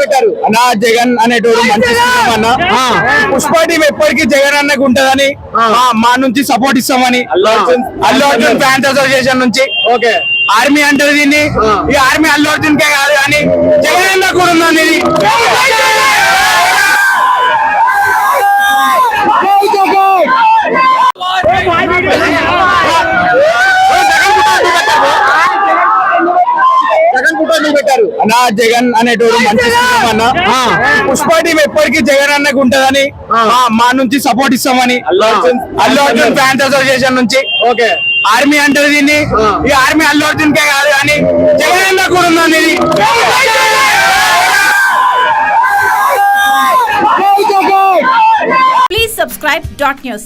పెట్టారు అన్నా జగన్ అనేటోడు మంచి అన్న. పుష్ప టీం ఎప్పటికీ జగన్ అన్నకు ఉంటదని మా- నుంచి సపోర్ట్ ఇస్తామని అల్లు అర్జున్. ఫ్యాన్స్ అసోసియేషన్ నుంచి. ఓకే. ఆర్మీ అంటారు దీన్ని. ఈ ఆర్మీ అల్లు అర్జున్ కే కాదు కానీ జగన్ అన్న కూడా ఉందని పెట్టారు. అన్నా జగన్ అనేటోడు మంచి అన్న. పుష్ప టీం ఎప్పటికీ జగన్ అన్నకు ఉంటదని మా- మా నుంచి సపోర్ట్ ఇస్తామని అల్లు అర్జున్ అల్లు అర్జున్ ఫ్యాన్స్ అసోసియేషన్ నుంచి. ఓకే. ఆర్మీ అంటారు దీన్ని. ఈ ఆర్మీ అల్లు అర్జున్ కే కాదు కానీ జగన్ అన్న కూడా ఉందని ఇది. Please subscribe dot news.